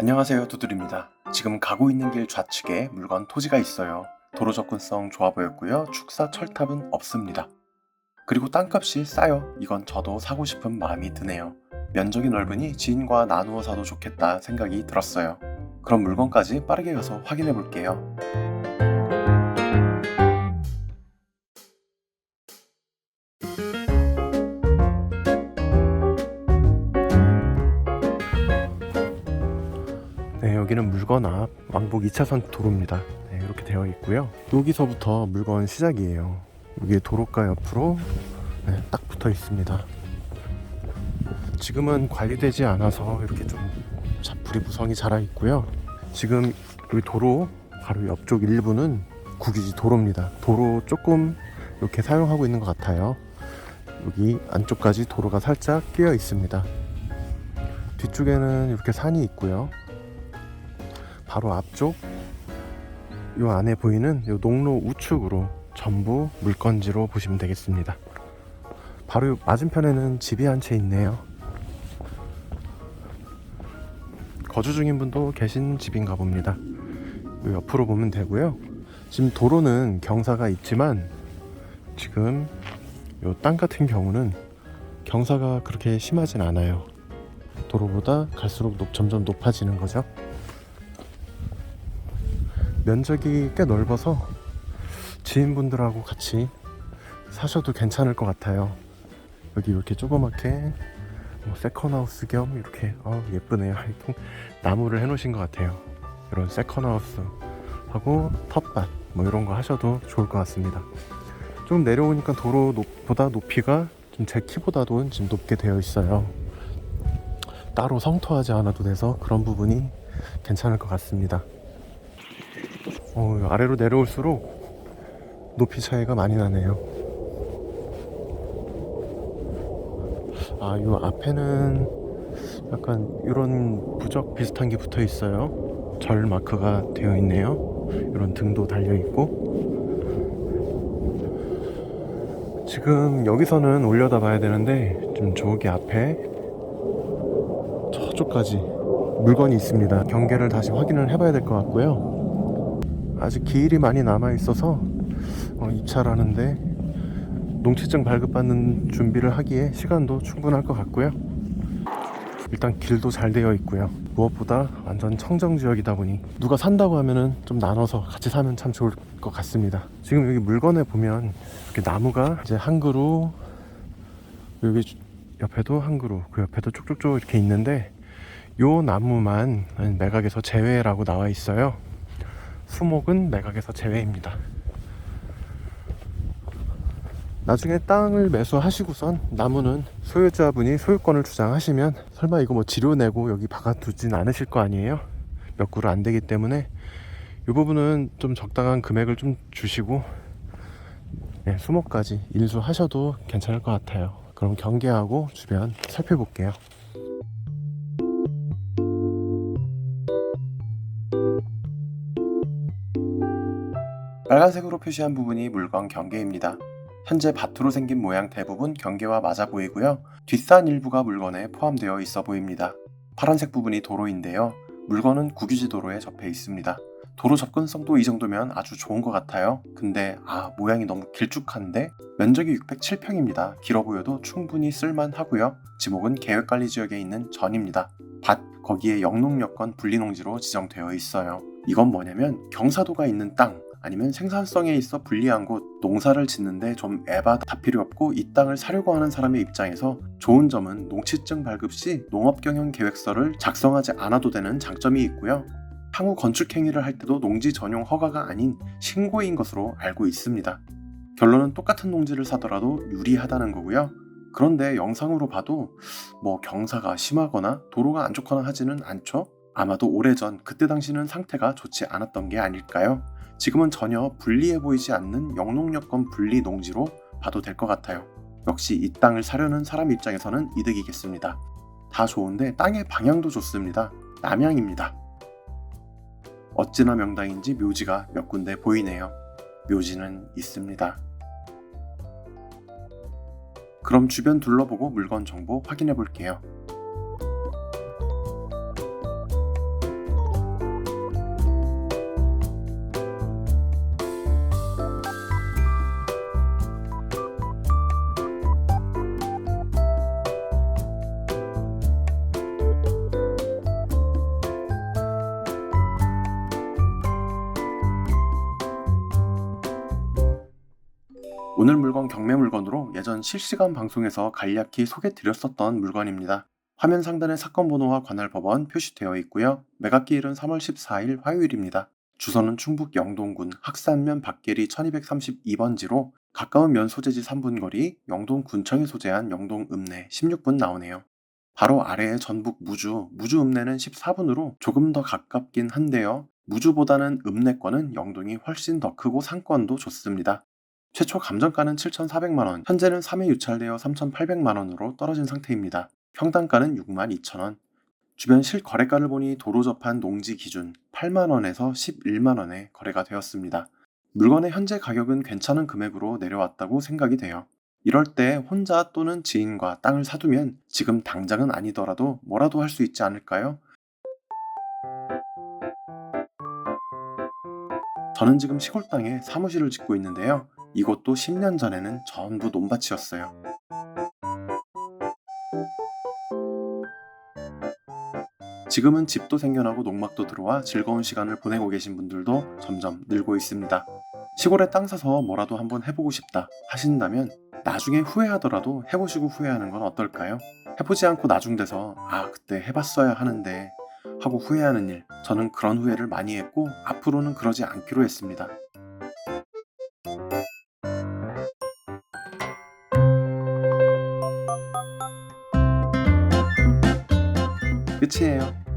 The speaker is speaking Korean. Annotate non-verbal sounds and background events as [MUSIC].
안녕하세요 두들입니다. 지금 가고 있는 길 좌측에 물건 토지가 있어요. 도로 접근성 좋아 보였고요. 축사 철탑은 없습니다. 그리고 땅값이 싸요. 이건 저도 사고 싶은 마음이 드네요. 면적이 넓으니 지인과 나누어 사도 좋겠다 생각이 들었어요. 그럼 물건까지 빠르게 가서 확인해 볼게요. 네, 여기는 물건 앞 왕복 2차선 도로입니다. 네, 이렇게 되어 있고요. 여기서부터 물건 시작이에요. 여기 도로가 옆으로 네, 딱 붙어 있습니다. 지금은 관리되지 않아서 이렇게 좀 잡풀이 무성이 자라 있고요. 지금 여기 도로 바로 옆쪽 일부는 국유지 도로입니다. 도로 조금 이렇게 사용하고 있는 것 같아요. 여기 안쪽까지 도로가 살짝 끼어 있습니다. 뒤쪽에는 이렇게 산이 있고요. 바로 앞쪽 요 안에 보이는 요 농로 우측으로 전부 물건지로 보시면 되겠습니다. 바로 요 맞은편에는 집이 한 채 있네요. 거주 중인 분도 계신 집인가 봅니다. 요 옆으로 보면 되고요. 지금 도로는 경사가 있지만 지금 요땅 같은 경우는 경사가 그렇게 심하진 않아요. 도로보다 갈수록 높- 점점 높아지는 거죠. 면적이 꽤 넓어서 지인분들하고 같이 사셔도 괜찮을 것 같아요. 여기 이렇게 조그맣게 뭐 세컨하우스 겸 이렇게 어, 예쁘네요. [LAUGHS] 이렇게 나무를 해놓으신 것 같아요. 이런 세컨하우스 하고 텃밭 뭐 이런 거 하셔도 좋을 것 같습니다. 좀 내려오니까 도로보다 높이가 좀 제 키보다도 좀 높게 되어 있어요. 따로 성토하지 않아도 돼서 그런 부분이 괜찮을 것 같습니다. 어, 아래로 내려올수록 높이 차이가 많이 나네요. 아, 요 앞에는 약간 이런 부적 비슷한 게 붙어 있어요. 절 마크가 되어 있네요. 이런 등도 달려 있고. 지금 여기서는 올려다 봐야 되는데 좀 저기 앞에 저쪽까지 물건이 있습니다. 경계를 다시 확인을 해봐야 될 것 같고요. 아직 기일이 많이 남아 있어서 어, 입찰하는데 농취증 발급받는 준비를 하기에 시간도 충분할 것 같고요. 일단 길도 잘 되어 있고요. 무엇보다 완전 청정 지역이다 보니 누가 산다고 하면은 좀 나눠서 같이 사면 참 좋을 것 같습니다. 지금 여기 물건에 보면 이렇게 나무가 이제 한 그루 여기 옆에도 한 그루 그 옆에도 쭉쭉쭉 이렇게 있는데 요 나무만 매각에서 제외라고 나와 있어요. 수목은 매각에서 제외입니다. 나중에 땅을 매수하시고선 나무는 소유자분이 소유권을 주장하시면 설마 이거 뭐 지료 내고 여기 박아두진 않으실 거 아니에요? 몇 그루 안 되기 때문에 이 부분은 좀 적당한 금액을 좀 주시고 네, 수목까지 인수하셔도 괜찮을 것 같아요. 그럼 경계하고 주변 살펴볼게요. 빨간색으로 표시한 부분이 물건 경계입니다. 현재 밭으로 생긴 모양 대부분 경계와 맞아 보이고요. 뒷산 일부가 물건에 포함되어 있어 보입니다. 파란색 부분이 도로인데요. 물건은 국유지 도로에 접해 있습니다. 도로 접근성도 이 정도면 아주 좋은 것 같아요. 근데 아 모양이 너무 길쭉한데 면적이 607평입니다. 길어 보여도 충분히 쓸만하고요. 지목은 계획관리 지역에 있는 전입니다. 밭 거기에 영농여건 분리농지로 지정되어 있어요. 이건 뭐냐면 경사도가 있는 땅 아니면 생산성에 있어 불리한 곳 농사를 짓는데 좀 에바 다 필요 없고 이 땅을 사려고 하는 사람의 입장에서 좋은 점은 농취증 발급 시 농업경영 계획서를 작성하지 않아도 되는 장점이 있고요. 향후 건축 행위를 할 때도 농지 전용 허가가 아닌 신고인 것으로 알고 있습니다. 결론은 똑같은 농지를 사더라도 유리하다는 거고요. 그런데 영상으로 봐도 뭐 경사가 심하거나 도로가 안 좋거나 하지는 않죠. 아마도 오래전 그때 당시는 상태가 좋지 않았던 게 아닐까요? 지금은 전혀 불리해 보이지 않는 영농여건 분리 농지로 봐도 될 것 같아요. 역시 이 땅을 사려는 사람 입장에서는 이득이겠습니다. 다 좋은데 땅의 방향도 좋습니다. 남향입니다. 어찌나 명당인지 묘지가 몇 군데 보이네요. 묘지는 있습니다. 그럼 주변 둘러보고 물건 정보 확인해 볼게요. 오늘 물건 경매 물건으로 예전 실시간 방송에서 간략히 소개드렸었던 물건입니다. 화면 상단에 사건 번호와 관할 법원 표시되어 있고요. 매각기일은 3월 14일 화요일입니다. 주소는 충북 영동군 학산면 박계리 1232번지로 가까운 면 소재지 3분 거리 영동 군청이 소재한 영동 읍내 16분 나오네요. 바로 아래에 전북 무주, 무주 읍내는 14분으로 조금 더 가깝긴 한데요. 무주보다는 읍내권은 영동이 훨씬 더 크고 상권도 좋습니다. 최초 감정가는 7,400만원, 현재는 3회 유찰되어 3,800만원으로 떨어진 상태입니다. 평당가는 62,000원. 주변 실거래가를 보니 도로 접한 농지 기준 8만원에서 11만원에 거래가 되었습니다. 물건의 현재 가격은 괜찮은 금액으로 내려왔다고 생각이 돼요. 이럴 때 혼자 또는 지인과 땅을 사두면 지금 당장은 아니더라도 뭐라도 할 수 있지 않을까요? 저는 지금 시골 땅에 사무실을 짓고 있는데요. 이곳도 10년 전에는 전부 논밭이었어요. 지금은 집도 생겨나고 농막도 들어와 즐거운 시간을 보내고 계신 분들도 점점 늘고 있습니다. 시골에 땅 사서 뭐라도 한번 해보고 싶다 하신다면 나중에 후회하더라도 해보시고 후회하는 건 어떨까요? 해보지 않고 나중 돼서 아 그때 해봤어야 하는데 하고 후회하는 일 저는 그런 후회를 많이 했고 앞으로는 그러지 않기로 했습니다. 끝이에요.